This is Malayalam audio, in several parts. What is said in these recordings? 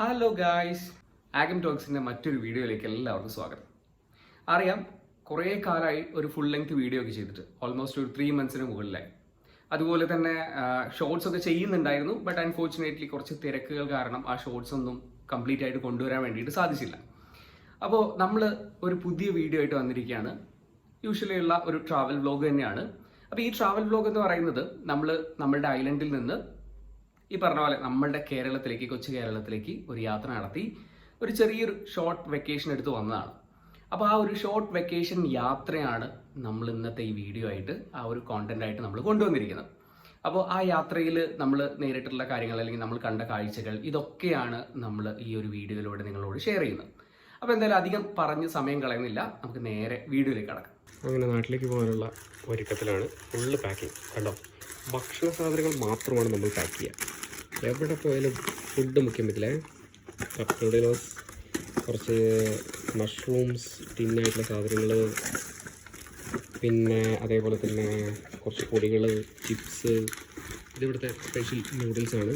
ഹലോ ഗായ്സ് ആഗം ടോക്സിന്റെ മറ്റൊരു വീഡിയോയിലേക്ക് എല്ലാവർക്കും സ്വാഗതം. അറിയാം കുറേ കാലമായി ഒരു ഫുൾ ലെങ്ത് വീഡിയോ ഒക്കെ ചെയ്തിട്ട് ഓൾമോസ്റ്റ് ഒരു ത്രീ മന്ത്സിന് മുകളിലായി. അതുപോലെ തന്നെ ഷോർട്സ് ഒക്കെ ചെയ്യുന്നുണ്ടായിരുന്നു ബട്ട് അൺഫോർച്ചുനേറ്റ്ലി കുറച്ച് തിരക്കുകൾ കാരണം ആ ഷോർട്സ് ഒന്നും കംപ്ലീറ്റ് ആയിട്ട് കൊണ്ടുവരാൻ വേണ്ടിയിട്ട് സാധിച്ചില്ല. അപ്പോൾ നമ്മൾ ഒരു പുതിയ വീഡിയോ ആയിട്ട് വന്നിരിക്കുകയാണ്. യൂഷ്വലി ഉള്ള ഒരു ട്രാവൽ വ്ലോഗ് തന്നെയാണ്. അപ്പോൾ ഈ ട്രാവൽ വ്ലോഗ് എന്ന് പറയുന്നത് നമ്മൾ നമ്മളുടെ ഐലൻഡിൽ നിന്ന് ഈ പറഞ്ഞ പോലെ നമ്മളുടെ കേരളത്തിലേക്ക് കൊച്ചു കേരളത്തിലേക്ക് ഒരു യാത്ര നടത്തി ഒരു ചെറിയൊരു ഷോർട്ട് വെക്കേഷൻ എടുത്ത് വന്നതാണ്. അപ്പോൾ ആ ഒരു ഷോർട്ട് വെക്കേഷൻ യാത്രയാണ് നമ്മൾ ഇന്നത്തെ ഈ വീഡിയോ ആയിട്ട് ആ ഒരു കോണ്ടന്റ് ആയിട്ട് നമ്മൾ കൊണ്ടുവന്നിരിക്കുന്നത്. അപ്പോൾ ആ യാത്രയിൽ നമ്മൾ നേരിട്ടുള്ള കാര്യങ്ങൾ അല്ലെങ്കിൽ നമ്മൾ കണ്ട കാഴ്ചകൾ ഇതൊക്കെയാണ് നമ്മൾ ഈ ഒരു വീഡിയോയിലൂടെ നിങ്ങളോട് ഷെയർ ചെയ്യുന്നത്. അപ്പോൾ എന്തായാലും അധികം പറഞ്ഞ് സമയം കളയുന്നില്ല. നമുക്ക് നേരെ വീഡിയോയിലേക്ക് കടക്കാം. അങ്ങനെ നാട്ടിലേക്ക് പോകാനുള്ള ഒരുക്കത്തിലാണ്. ഫുള്ള് പാക്കിംഗ് കണ്ടോ? ഭക്ഷണ സാധനങ്ങൾ മാത്രമാണ് നമ്മൾ പാക്ക് ചെയ്യുക. എവിടെ പോയാലും ഫുഡ് മുഖ്യം പറ്റില്ലേ കപ്പ് കുറച്ച് മഷ്റൂംസ് തിന്നായിട്ടുള്ള സാധനങ്ങൾ പിന്നെ അതേപോലെ തന്നെ കുറച്ച് പൊടികൾ ചിപ്സ് ഇതിവിടുത്തെ സ്പെഷ്യൽ നൂഡിൽസ് ആണ്.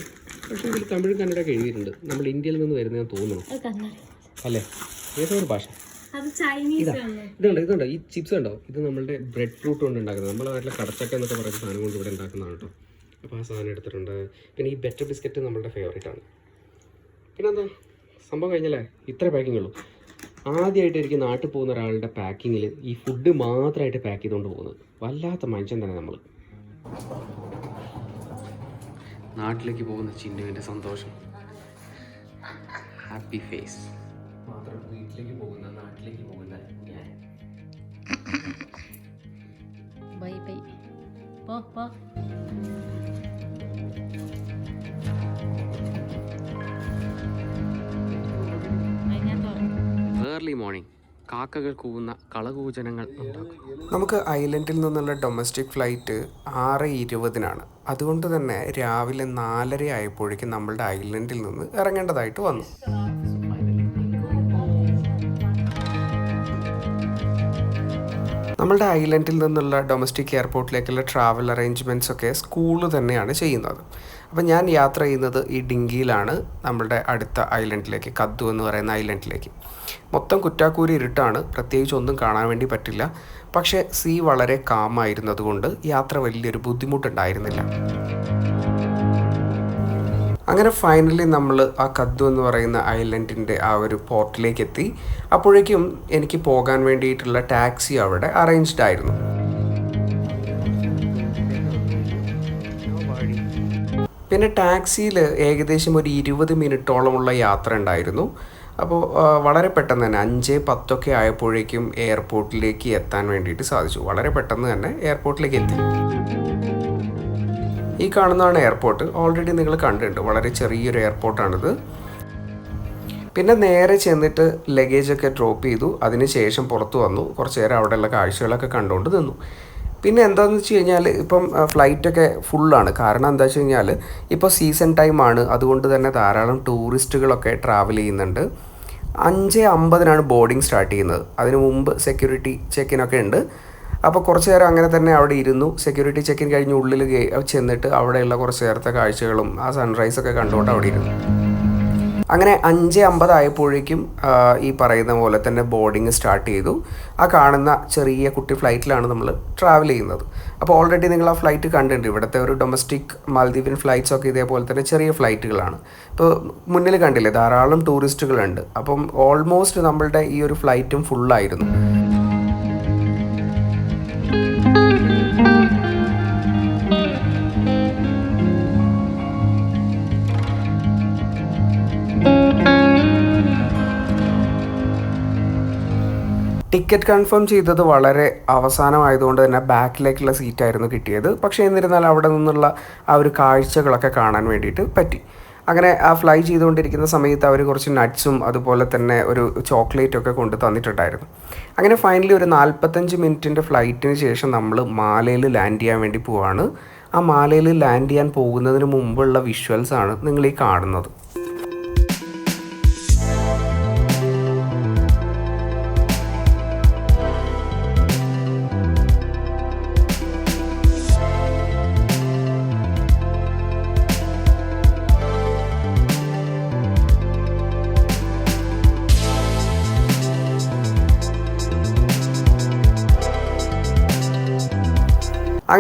പക്ഷേ ഇതിൽ തമിഴ് കന്നഡയൊക്കെ എഴുതിയിട്ടുണ്ട്. നമ്മൾ ഇന്ത്യയിൽ നിന്ന് വരുന്നതെന്ന് തോന്നുന്നു. അല്ലേ? ഏതൊരു ഒരു ഭാഷ. ആണ്. ഇതുണ്ട് ഇതുണ്ട്. ഈ ചിപ്സ് ഉണ്ടോ ഇത് നമ്മളുടെ ബ്രെഡ് ഫ്രൂട്ട് കൊണ്ട് ഉണ്ടാക്കുന്നത്. നമ്മൾ അവരുടെ കടച്ചക്ക എന്നൊക്കെ പറയുന്ന സാധനം കൊണ്ട് ഇവിടെ ഉണ്ടാക്കുന്നതാണ് കേട്ടോ അപ്പോൾ ആ സാധനം എടുത്തിട്ടുണ്ട്. പിന്നെ ഈ ബെറ്റർ ബിസ്ക്കറ്റ് നമ്മളുടെ ഫേവറേറ്റ് ആണ്. പിന്നെ എന്താ സംഭവം കഴിഞ്ഞല്ലേ? ഇത്ര പാക്കിംഗ് ഉള്ളൂ. ആദ്യമായിട്ടായിരിക്കും നാട്ടിൽ പോകുന്ന ഒരാളുടെ പാക്കിങ്ങിൽ ഈ ഫുഡ് മാത്രമായിട്ട് പാക്ക് ചെയ്തുകൊണ്ട് പോകുന്നത്. വല്ലാത്ത മനുഷ്യൻ തന്നെ നമ്മൾ നാട്ടിലേക്ക് പോകുന്ന ചിന്നുവിന്റെ സന്തോഷം. ഹാപ്പി ഫേസ് മാത്രം വീട്ടിലേക്ക് പോകുന്ന നാട്ടിലേക്ക് പോകുന്ന ഞാൻ. Bye bye. പോ പോ. ഏർലി മോർണിംഗ് കാക്കകൾ കൂവുന്ന കളകൂചനങ്ങൾ ഉണ്ടാക്കും നമുക്ക് ഐലൻഡിൽ നിന്നുള്ള ഡൊമസ്റ്റിക് ഫ്ലൈറ്റ് ആറ് ഇരുപതിനാണ്. അതുകൊണ്ട് തന്നെ രാവിലെ നാലര ആയപ്പോഴേക്കും നമ്മളുടെ ഐലൻഡിൽ നിന്ന് ഇറങ്ങേണ്ടതായിട്ട് വന്നു. നമ്മളുടെ ഐലൻഡിൽ നിന്നുള്ള ഡൊമസ്റ്റിക് എയർപോർട്ടിലേക്കുള്ള ട്രാവൽ അറേഞ്ച്മെന്റ്സ് ഒക്കെ സ്കൂൾ തന്നെയാണ് ചെയ്യുന്നത്. അപ്പം ഞാൻ യാത്ര ചെയ്യുന്നത് ഈ ഡിങ്കിയിലാണ് നമ്മളുടെ അടുത്ത ഐലൻഡിലേക്ക് കദ്ദു എന്ന് പറയുന്ന ഐലൻഡിലേക്ക്. മൊത്തം കുറ്റാക്കൂരി ഇരുട്ടാണ് പ്രത്യേകിച്ച് ഒന്നും കാണാൻ വേണ്ടി പറ്റില്ല. പക്ഷേ സീ വളരെ കാമായിരുന്നതുകൊണ്ട് യാത്ര വലിയൊരു ബുദ്ധിമുട്ടുണ്ടായിരുന്നില്ല. അങ്ങനെ ഫൈനലി നമ്മൾ ആ കദ്ദു എന്ന് പറയുന്ന ഐലൻഡിന്റെ ആ ഒരു പോർട്ടിലേക്ക് എത്തി അപ്പോഴേക്കും എനിക്ക് പോകാൻ വേണ്ടിയിട്ടുള്ള ടാക്സി അവിടെ അറേഞ്ച്ഡ് ആയിരുന്നു. പിന്നെ ടാക്സിയിൽ ഏകദേശം ഒരു ഇരുപത് മിനിറ്റോളമുള്ള യാത്ര ഉണ്ടായിരുന്നു. അപ്പോൾ വളരെ പെട്ടെന്ന് തന്നെ അഞ്ച് പത്തൊക്കെ ആയപ്പോഴേക്കും എയർപോർട്ടിലേക്ക് എത്താൻ വേണ്ടിയിട്ട് സാധിച്ചു. വളരെ പെട്ടെന്ന് തന്നെ എയർപോർട്ടിലേക്ക് എത്തി. ഈ കാണുന്നതാണ് എയർപോർട്ട് ഓൾറെഡി നിങ്ങൾ കണ്ടിട്ടുണ്ട്. വളരെ ചെറിയൊരു എയർപോർട്ടാണിത് പിന്നെ നേരെ ചെന്നിട്ട് ലഗേജൊക്കെ ഡ്രോപ്പ് ചെയ്തു. അതിനുശേഷം പുറത്തു വന്നു. കുറച്ച് നേരം അവിടെയുള്ള കാഴ്ചകളൊക്കെ കണ്ടുകൊണ്ട് നിന്നു. പിന്നെ എന്താണെന്ന് വെച്ച് കഴിഞ്ഞാൽ ഇപ്പം ഫ്ലൈറ്റൊക്കെ ഫുള്ളാണ് കാരണം എന്താ വെച്ച് കഴിഞ്ഞാൽ ഇപ്പോൾ സീസൺ ടൈമാണ് അതുകൊണ്ട് തന്നെ ധാരാളം ടൂറിസ്റ്റുകളൊക്കെ ട്രാവൽ ചെയ്യുന്നുണ്ട്. അഞ്ച് അമ്പതിനാണ് ബോർഡിംഗ് സ്റ്റാർട്ട് ചെയ്യുന്നത്. അതിന് മുമ്പ് സെക്യൂരിറ്റി ചെക്കിനൊക്കെ ഉണ്ട്. അപ്പോൾ കുറച്ച് നേരം അങ്ങനെ തന്നെ അവിടെ ഇരുന്നു. സെക്യൂരിറ്റി ചെക്കിൻ കഴിഞ്ഞ് ഉള്ളിൽ ചെന്നിട്ട് അവിടെയുള്ള കുറച്ച് നേരത്തെ കാഴ്ചകളും ആ സൺറൈസ് ഒക്കെ കണ്ടുകൊണ്ട് അവിടെ ഇരുന്നു. അങ്ങനെ അഞ്ച് അമ്പതായപ്പോഴേക്കും ഈ പറയുന്ന പോലെ തന്നെ ബോർഡിങ് സ്റ്റാർട്ട് ചെയ്തു. ആ കാണുന്ന ചെറിയ കുട്ടി ഫ്ലൈറ്റിലാണ് നമ്മൾ ട്രാവൽ ചെയ്യുന്നത്. അപ്പോൾ ഓൾറെഡി നിങ്ങൾ ആ ഫ്ലൈറ്റ് കണ്ടിട്ടുണ്ട്. ഇവിടുത്തെ ഒരു ഡൊമസ്റ്റിക് മാലദ്വീപിയൻ ഫ്ലൈറ്റ്സ് ഒക്കെ ഇതേപോലെ തന്നെ ചെറിയ ഫ്ലൈറ്റുകളാണ് ഇപ്പോൾ മുന്നിൽ കണ്ടില്ലേ ധാരാളം ടൂറിസ്റ്റുകളുണ്ട് അപ്പം ഓൾമോസ്റ്റ് നമ്മളുടെ ഈ ഒരു ഫ്ലൈറ്റും ഫുള്ളായിരുന്നു ടിക്കറ്റ് കൺഫേം ചെയ്തത് വളരെ അവസാനമായതുകൊണ്ട് തന്നെ ബാക്കിലേക്കുള്ള സീറ്റായിരുന്നു കിട്ടിയത്. പക്ഷേ എന്നിരുന്നാൽ അവിടെ നിന്നുള്ള ആ ഒരു കാഴ്ചകളൊക്കെ കാണാൻ വേണ്ടിയിട്ട് പറ്റി. അങ്ങനെ ആ ഫ്ലൈ ചെയ്തുകൊണ്ടിരിക്കുന്ന സമയത്ത് അവർ കുറച്ച് നട്ട്സും അതുപോലെ തന്നെ ഒരു ചോക്ലേറ്റൊക്കെ കൊണ്ട് തന്നിട്ടുണ്ടായിരുന്നു. അങ്ങനെ ഫൈനലി ഒരു നാൽപ്പത്തഞ്ച് മിനിറ്റിന്റെ ഫ്ലൈറ്റിന് ശേഷം നമ്മൾ മാലയിൽ ലാൻഡ് ചെയ്യാൻ വേണ്ടി പോവാണ്. ആ മാലയിൽ ലാൻഡ് ചെയ്യാൻ പോകുന്നതിന് മുമ്പുള്ള വിഷ്വൽസ് ആണ് നിങ്ങൾ ഈ കാണുന്നത്.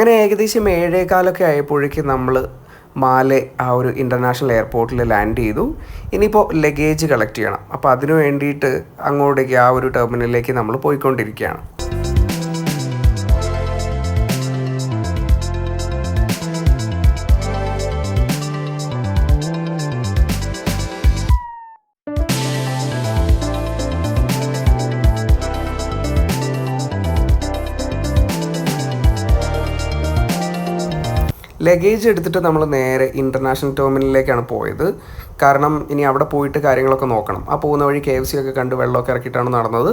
അങ്ങനെ ഏകദേശം ഏഴേകാലൊക്കെ ആയപ്പോഴേക്കും നമ്മൾ മാലെ ആ ഒരു ഇന്റർനാഷണൽ എയർപോർട്ടിൽ ലാൻഡ് ചെയ്തു. ഇനിയിപ്പോൾ ലഗേജ് കളക്ട് ചെയ്യണം. അപ്പോൾ അതിനു വേണ്ടിയിട്ട് അങ്ങോട്ടേക്ക് ആ ഒരു ടെർമിനലിലേക്ക് നമ്മൾ പോയിക്കൊണ്ടിരിക്കുകയാണ്. ലഗേജ് എടുത്തിട്ട് നമ്മൾ നേരെ ഇന്റർനാഷണൽ ടെർമിനലിലേക്കാണ് പോയത്. കാരണം ഇനി അവിടെ പോയിട്ട് കാര്യങ്ങളൊക്കെ നോക്കണം. ആ പോകുന്ന വഴി കെ എഫ് സി ഒക്കെ കണ്ട് വെള്ളമൊക്കെ ഇറക്കിയിട്ടാണ് നടന്നത്.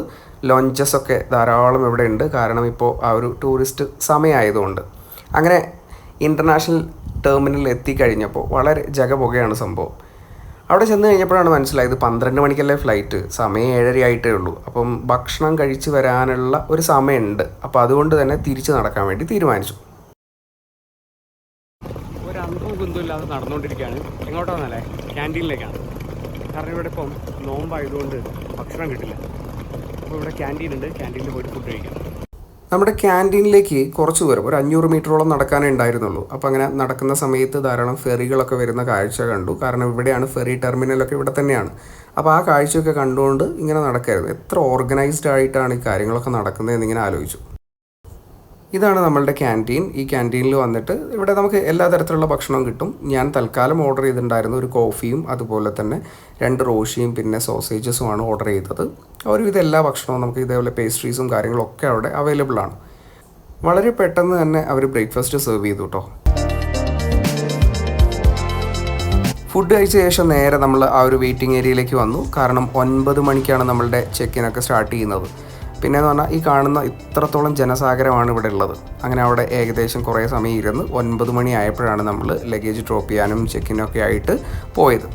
ലോഞ്ചസ് ഒക്കെ ധാരാളം ഇവിടെ ഉണ്ട്. കാരണം ഇപ്പോൾ ആ ഒരു ടൂറിസ്റ്റ് സമയമായതുകൊണ്ട്. അങ്ങനെ ഇന്റർനാഷണൽ ടെർമിനലിൽ എത്തിക്കഴിഞ്ഞപ്പോൾ വളരെ ജഗപുകയാണ് സംഭവം. അവിടെ ചെന്ന് കഴിഞ്ഞപ്പോഴാണ് മനസ്സിലായത് പന്ത്രണ്ട് മണിക്കല്ലേ ഫ്ലൈറ്റ് സമയം ഏഴര ആയിട്ടേ ഉള്ളൂ. അപ്പം ഭക്ഷണം കഴിച്ച് വരാനുള്ള ഒരു സമയമുണ്ട്. അപ്പോൾ അതുകൊണ്ട് തന്നെ തിരിച്ച് നടക്കാൻ വേണ്ടി തീരുമാനിച്ചു. ഒരു ഇല്ലാതെ നടന്നുകൊണ്ടിരിക്കുകയാണ് എങ്ങോട്ടാണെന്നല്ലേ ക്യാന്റീനിലേക്കാണ്. കാരണം ഇവിടെ ഇപ്പം നോമ്പായതുകൊണ്ട് ഭക്ഷണം കിട്ടില്ല. അപ്പോൾ ഇവിടെ ക്യാന്റീൻ ഉണ്ട് ക്യാന്റീനിൽ പോയിട്ട് ഫുഡ് കഴിക്കാം. നമ്മുടെ ക്യാന്റീനിലേക്ക് കുറച്ച് ദൂരം ഒരു അഞ്ഞൂറ് മീറ്ററോളം നടക്കാനേ ഉണ്ടായിരുന്നുള്ളൂ. അപ്പോൾ അങ്ങനെ നടക്കുന്ന സമയത്ത് ധാരാളം ഫെറികളൊക്കെ വരുന്ന കാഴ്ച കണ്ടു. കാരണം ഇവിടെയാണ് ഫെറി ടെർമിനലൊക്കെ ഇവിടെ തന്നെയാണ്. അപ്പോൾ ആ കാഴ്ചയൊക്കെ കണ്ടുകൊണ്ട് ഇങ്ങനെ നടക്കായിരുന്നു. എത്ര ഓർഗനൈസ്ഡ് ആയിട്ടാണ് ഈ കാര്യങ്ങളൊക്കെ നടക്കുന്നതെന്ന് ഇങ്ങനെ ആലോചിച്ചു. ഇതാണ് നമ്മളുടെ ക്യാന്റീൻ ഈ ക്യാന്റീനിൽ വന്നിട്ട് ഇവിടെ നമുക്ക് എല്ലാ തരത്തിലുള്ള ഭക്ഷണവും കിട്ടും. ഞാൻ തൽക്കാലം ഓർഡർ ചെയ്തിട്ടുണ്ടായിരുന്നു ഒരു കോഫിയും അതുപോലെ തന്നെ രണ്ട് റോഷിയും പിന്നെ സോസേജസുമാണ് ഓർഡർ ചെയ്തത്. ഒരുവിധ എല്ലാ ഭക്ഷണവും നമുക്ക് ഇതേപോലെ പേസ്ട്രീസും കാര്യങ്ങളും ഒക്കെ അവിടെ അവൈലബിൾ ആണ്. വളരെ പെട്ടെന്ന് തന്നെ അവർ ബ്രേക്ക്ഫാസ്റ്റ് സെർവ് ചെയ്തു കേട്ടോ ഫുഡ് കഴിച്ച ശേഷം നേരെ നമ്മൾ ആ ഒരു വെയിറ്റിംഗ് ഏരിയയിലേക്ക് വന്നു. കാരണം ഒൻപത് മണിക്കാണ് നമ്മളുടെ ചെക്കിനൊക്കെ സ്റ്റാർട്ട് ചെയ്യുന്നത്. പിന്നെ എന്ന് പറഞ്ഞാൽ ഈ കാണുന്ന ഇത്രത്തോളം ജനസാഗരമാണ് ഇവിടെ ഉള്ളത്. അങ്ങനെ അവിടെ ഏകദേശം കുറേ സമയം ഇരുന്ന് ഒൻപത് മണി ആയപ്പോഴാണ് നമ്മൾ ലഗേജ് ഡ്രോപ്പ് ചെയ്യാനും ചെക്കിനൊക്കെ ആയിട്ട് പോയത്.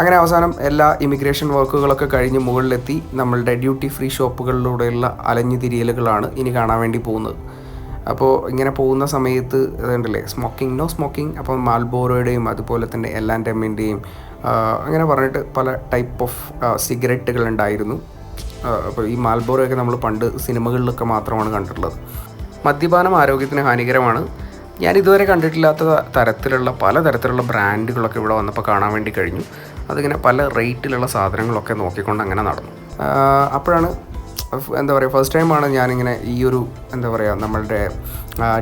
അങ്ങനെ അവസാനം എല്ലാ ഇമിഗ്രേഷൻ വർക്കുകളൊക്കെ കഴിഞ്ഞ് മുകളിലെത്തി നമ്മളുടെ ഡ്യൂട്ടി ഫ്രീ ഷോപ്പുകളിലൂടെയുള്ള അലഞ്ഞു തിരിയലുകളാണ് ഇനി കാണാൻ വേണ്ടി പോകുന്നത്. അപ്പോൾ ഇങ്ങനെ പോകുന്ന സമയത്ത് ഇതുണ്ടല്ലേ സ്മോക്കിംഗ് നോ സ്മോക്കിംഗ് അപ്പോൾ മാൽബോറോയുടെയും അതുപോലെ തന്നെ എല്ലാന്റമ്മിന്റെയും അങ്ങനെ പറഞ്ഞിട്ട് പല ടൈപ്പ് ഓഫ് സിഗരറ്റുകൾ ഉണ്ടായിരുന്നു. അപ്പോൾ ഈ മാൽബോറയൊക്കെ നമ്മൾ പണ്ട് സിനിമകളിലൊക്കെ മാത്രമാണ് കണ്ടിട്ടുള്ളത്. മദ്യപാനം ആരോഗ്യത്തിന് ഹാനികരമാണ്. ഞാൻ ഇതുവരെ കണ്ടിട്ടില്ലാത്ത തരത്തിലുള്ള പല തരത്തിലുള്ള ബ്രാൻഡുകളൊക്കെ ഇവിടെ വന്നപ്പോൾ കാണാൻ വേണ്ടി കഴിഞ്ഞു. അതിങ്ങനെ പല റേറ്റിലുള്ള സാധനങ്ങളൊക്കെ നോക്കിക്കൊണ്ട് അങ്ങനെ നടന്നു. അപ്പോഴാണ് എന്താ പറയുക ഫസ്റ്റ് ടൈമാണ് ഞാനിങ്ങനെ ഈ ഒരു എന്താ പറയുക നമ്മളുടെ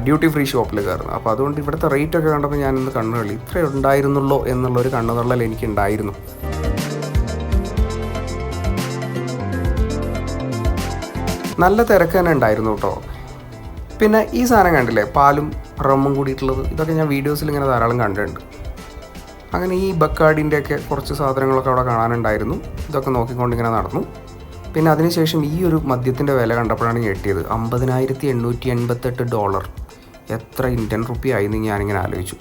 ഡ്യൂട്ടി ഫ്രീ ഷോപ്പിൽ കയറുന്നത്. അപ്പോൾ അതുകൊണ്ട് ഇവിടുത്തെ റേറ്റൊക്കെ കണ്ടപ്പോൾ ഞാനിന്ന് കണ്ണുകളി. ഇത്രേ ഉണ്ടായിരുന്നുള്ളൂ എന്നുള്ളൊരു കണ്ണുതള്ളൽ എനിക്ക് നല്ല തിരക്ക് തന്നെ ഉണ്ടായിരുന്നു കേട്ടോ പിന്നെ ഈ സാധനം കണ്ടില്ലേ? പാലും റമ്മും കൂടിയിട്ടുള്ളത്. ഇതൊക്കെ ഞാൻ വീഡിയോസിൽ ഇങ്ങനെ ധാരാളം കണ്ടിട്ടുണ്ട്. അങ്ങനെ ഈ ബക്കാഡിന്റെയൊക്കെ കുറച്ച് സാധനങ്ങളൊക്കെ അവിടെ കാണാനുണ്ടായിരുന്നു. ഇതൊക്കെ നോക്കിക്കൊണ്ട് ഇങ്ങനെ നടന്നു. പിന്നെ അതിനുശേഷം ഈ ഒരു മദ്യത്തിന്റെ വില കണ്ടപ്പോഴാണ് ഞെട്ടിയത്. അമ്പതിനായിരത്തി എണ്ണൂറ്റി എൺപത്തെട്ട് ഡോളർ. എത്ര ഇന്ത്യൻ റുപ്പി ആയിരുന്നു ഞാനിങ്ങനെ ആലോചിച്ചു.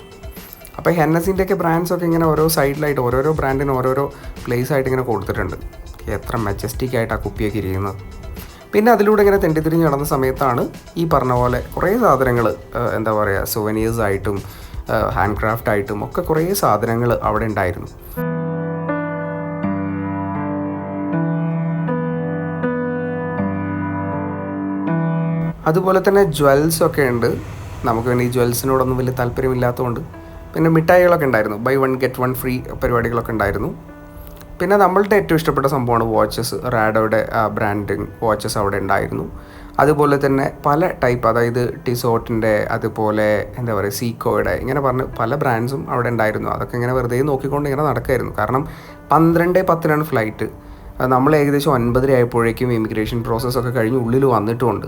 അപ്പോൾ ഹെന്നസിന്റെ ഒക്കെ ബ്രാൻഡ്സൊക്കെ ഇങ്ങനെ ഓരോ സൈഡിലായിട്ട് ഓരോരോ ബ്രാൻഡിന് ഓരോരോ പ്ലേസ് ആയിട്ട് ഇങ്ങനെ കൊടുത്തിട്ടുണ്ട്. എത്ര മെജസ്റ്റിക് ആയിട്ട് ആ കുപ്പിയൊക്കെ ഇരിക്കുന്നത്. പിന്നെ അതിലൂടെ ഇങ്ങനെ തെണ്ടിത്തിരിഞ്ഞ് നടന്ന സമയത്താണ് ഈ പറഞ്ഞ പോലെ കുറേ സാധനങ്ങൾ എന്താ പറയുക സുവനീഴ്സ് ആയിട്ടും ഹാൻഡ് ക്രാഫ്റ്റ് ആയിട്ടും ഒക്കെ കുറേ സാധനങ്ങൾ അവിടെ ഉണ്ടായിരുന്നു. അതുപോലെ തന്നെ ജ്വൽസ് ഒക്കെ ഉണ്ട്. നമുക്ക് പിന്നെ ഈ ജ്വൽസിനോടൊന്നും വലിയ താല്പര്യമില്ലാത്തതുകൊണ്ട്. പിന്നെ മിഠായികളൊക്കെ ഉണ്ടായിരുന്നു. Buy one get one free പരിപാടികളൊക്കെ ഉണ്ടായിരുന്നു. പിന്നെ നമ്മളുടെ ഏറ്റവും ഇഷ്ടപ്പെട്ട സംഭവമാണ് വാച്ചസ് റാഡോയുടെ ബ്രാൻഡിങ് വാച്ചസ് അവിടെ ഉണ്ടായിരുന്നു. അതുപോലെ തന്നെ പല ടൈപ്പ് അതായത് ടിസോട്ടിന്റെ അതുപോലെ എന്താ പറയുക സീക്കോയുടെ ഇങ്ങനെ പറഞ്ഞ് പല ബ്രാൻഡ്സും അവിടെ ഉണ്ടായിരുന്നു. അതൊക്കെ ഇങ്ങനെ വെറുതെ നോക്കിക്കൊണ്ട് ഇങ്ങനെ നടക്കായിരുന്നു. കാരണം പന്ത്രണ്ട് പത്തിനാണ് ഫ്ലൈറ്റ് നമ്മൾ ഏകദേശം ഒൻപതര ആയപ്പോഴേക്കും ഇമിഗ്രേഷൻ പ്രോസസ്സൊക്കെ കഴിഞ്ഞ് ഉള്ളിൽ വന്നിട്ടുമുണ്ട്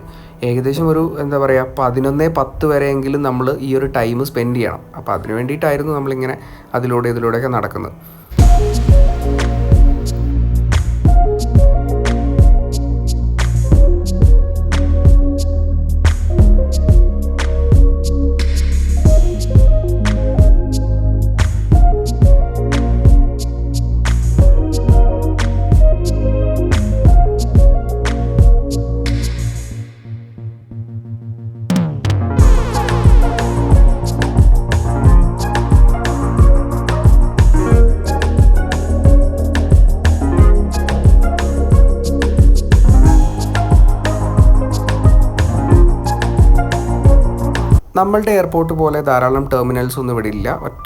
ഏകദേശം ഒരു എന്താ പറയുക പതിനൊന്ന് പത്ത് വരെയെങ്കിലും നമ്മൾ ഈ ഒരു ടൈം സ്പെൻഡ് ചെയ്യണം. അപ്പോൾ അതിന് വേണ്ടിയിട്ടായിരുന്നു നമ്മളിങ്ങനെ അതിലൂടെ ഇതിലൂടെയൊക്കെ നടക്കുന്നത്. നമ്മളുടെ എയർപോർട്ട് പോലെ ധാരാളം ടെർമിനൽസ് ഒന്നും ഇവിടെ ഇല്ല. ഒറ്റ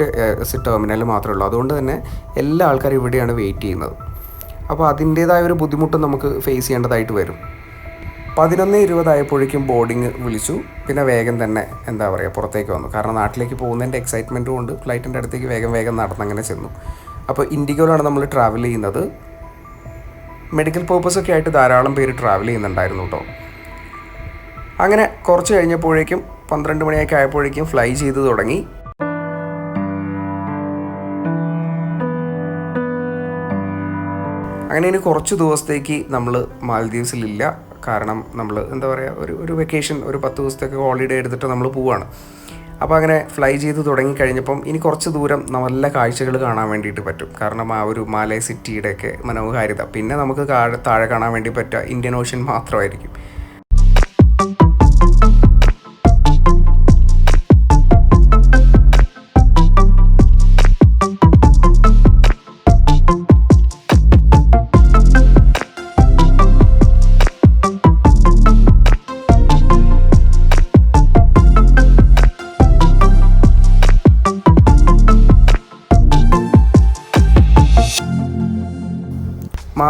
ടെർമിനൽ മാത്രമേ ഉള്ളൂ അതുകൊണ്ട് തന്നെ എല്ലാ ആൾക്കാരും ഇവിടെയാണ് വെയിറ്റ് ചെയ്യുന്നത്. അപ്പോൾ അതിന്റേതായ ഒരു ബുദ്ധിമുട്ട് നമുക്ക് ഫേസ് ചെയ്യേണ്ടതായിട്ട് വരും. പതിനൊന്ന് ഇരുപതായപ്പോഴേക്കും ബോർഡിങ് വിളിച്ചു. പിന്നെ വേഗം തന്നെ എന്താ പറയുക പുറത്തേക്ക് വന്നു. കാരണം നാട്ടിലേക്ക് പോകുന്നതിന്റെ എക്സൈറ്റ്മെന്റ് കൊണ്ട് ഫ്ലൈറ്റിന്റെ അടുത്തേക്ക് വേഗം വേഗം നടന്നങ്ങനെ ചെന്നു. അപ്പോൾ ഇൻഡിഗോയിലാണ് നമ്മൾ ട്രാവൽ ചെയ്യുന്നത്. മെഡിക്കൽ പേർപ്പസൊക്കെ ആയിട്ട് ധാരാളം പേര് ട്രാവൽ ചെയ്യുന്നുണ്ടായിരുന്നു കേട്ടോ. അങ്ങനെ കുറച്ച് കഴിഞ്ഞപ്പോഴേക്കും പന്ത്രണ്ട് മണിയൊക്കെ ആയപ്പോഴേക്കും ഫ്ലൈ ചെയ്ത് തുടങ്ങി. അങ്ങനെ ഇനി കുറച്ച് ദിവസത്തേക്ക് നമ്മൾ മാലദ്വീപ്സിലില്ല. കാരണം നമ്മൾ എന്താ പറയുക ഒരു ഒരു വെക്കേഷൻ ഒരു പത്ത് ദിവസത്തേക്ക് ഹോളിഡേ എടുത്തിട്ട് നമ്മൾ പോവാണ്. അപ്പോൾ അങ്ങനെ ഫ്ലൈ ചെയ്ത് തുടങ്ങിക്കഴിഞ്ഞപ്പം ഇനി കുറച്ച് ദൂരം നല്ല കാഴ്ചകൾ കാണാൻ വേണ്ടിയിട്ട് പറ്റും. കാരണം ആ ഒരു മാലയ സിറ്റിയുടെയൊക്കെ മനോഹാരിത. പിന്നെ നമുക്ക് താഴെ കാണാൻ വേണ്ടി പറ്റുക ഇന്ത്യൻ ഓഷ്യൻ മാത്രമായിരിക്കും.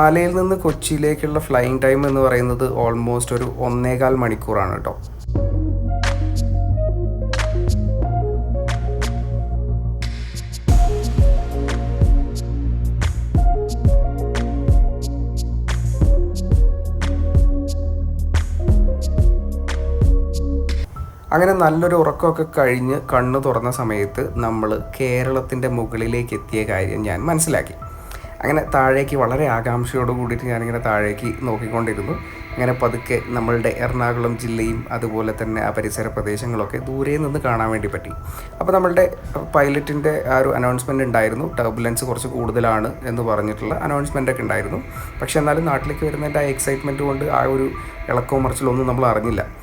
മാലയിൽ നിന്ന് കൊച്ചിയിലേക്കുള്ള ഫ്ലൈയിങ് ടൈം എന്ന് പറയുന്നത് ഓൾമോസ്റ്റ് ഒരു ഒന്നേകാൽ മണിക്കൂറാണ് കേട്ടോ. അങ്ങനെ നല്ലൊരു ഉറക്കമൊക്കെ കഴിഞ്ഞ് കണ്ണു തുറന്ന സമയത്ത് നമ്മൾ കേരളത്തിന്റെ മുകളിലേക്ക് എത്തിയ കാര്യം ഞാൻ മനസ്സിലാക്കി. അങ്ങനെ താഴേക്ക് വളരെ ആകാംക്ഷയോട് കൂടിയിട്ട് ഞാനിങ്ങനെ താഴേക്ക് നോക്കിക്കൊണ്ടിരുന്നു. അങ്ങനെ പതുക്കെ നമ്മളുടെ എറണാകുളം ജില്ലയും അതുപോലെ തന്നെ ആ പരിസര പ്രദേശങ്ങളൊക്കെ ദൂരെ നിന്ന് കാണാൻ വേണ്ടി പറ്റി. അപ്പോൾ നമ്മളുടെ പൈലറ്റിന്റെ ആ ഒരു അനൗൺസ്മെന്റ് ഉണ്ടായിരുന്നു. ടർബുലൻസ് കുറച്ച് കൂടുതലാണ് എന്ന് പറഞ്ഞിട്ടുള്ള അനൗൺസ്മെന്റ് ഒക്കെ ഉണ്ടായിരുന്നു. പക്ഷേ എന്നാലും നാട്ടിലേക്ക് വരുന്നതിന്റെ ആ എക്സൈറ്റ്മെന്റ് കൊണ്ട് ആ ഒരു ഇളക്കവും മറിച്ചിലൊന്നും നമ്മൾ അറിഞ്ഞില്ല.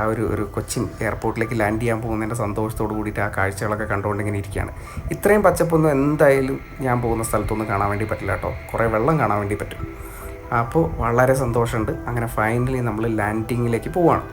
ആ ഒരു ഒരു കൊച്ചിൻ എയർപോർട്ടിലേക്ക് ലാൻഡ് ചെയ്യാൻ പോകുന്നതിന്റെ സന്തോഷത്തോട് കൂടിയിട്ട് ആ കാഴ്ചകളൊക്കെ കണ്ടുകൊണ്ട് ഇങ്ങനെ ഇരിക്കുകയാണ്. ഇത്രയും പച്ചപ്പൊന്നും എന്തായാലും ഞാൻ പോകുന്ന സ്ഥലത്തൊന്നും കാണാൻ വേണ്ടി പറ്റില്ല കേട്ടോ. കുറേ വെള്ളം കാണാൻ വേണ്ടി പറ്റും. അപ്പോൾ വളരെ സന്തോഷമുണ്ട്. അങ്ങനെ ഫൈനലി നമ്മൾ ലാൻഡിങ്ങിലേക്ക് പോവാണ്.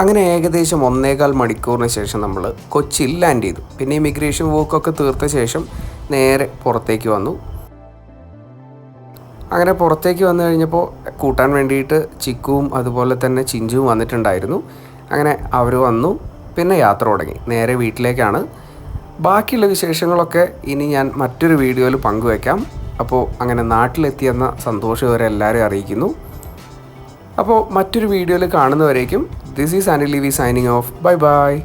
അങ്ങനെ ഏകദേശം ഒന്നേകാൽ മണിക്കൂറിന് ശേഷം നമ്മൾ കൊച്ചിയിൽ ലാൻഡ് ചെയ്തു. പിന്നെ ഇമിഗ്രേഷൻ വർക്കൊക്കെ തീർത്ത ശേഷം നേരെ പുറത്തേക്ക് വന്നു. അങ്ങനെ പുറത്തേക്ക് വന്നു കഴിഞ്ഞപ്പോൾ കൂട്ടാൻ വേണ്ടിയിട്ട് ചിക്കുവും അതുപോലെ തന്നെ ചിഞ്ചുവും വന്നിട്ടുണ്ടായിരുന്നു. അങ്ങനെ അവർ വന്നു പിന്നെ യാത്ര തുടങ്ങി. നേരെ വീട്ടിലേക്കാണ്. ബാക്കിയുള്ള വിശേഷങ്ങളൊക്കെ ഇനി ഞാൻ മറ്റൊരു വീഡിയോയിൽ പങ്കുവയ്ക്കാം അപ്പോൾ അങ്ങനെ നാട്ടിലെത്തിയെന്ന സന്തോഷം ഇവരെല്ലാവരും അറിയിക്കുന്നു. അപ്പോൾ മറ്റൊരു വീഡിയോയിൽ കാണുന്നവരേക്കും This is Andy Levy signing off. Bye bye.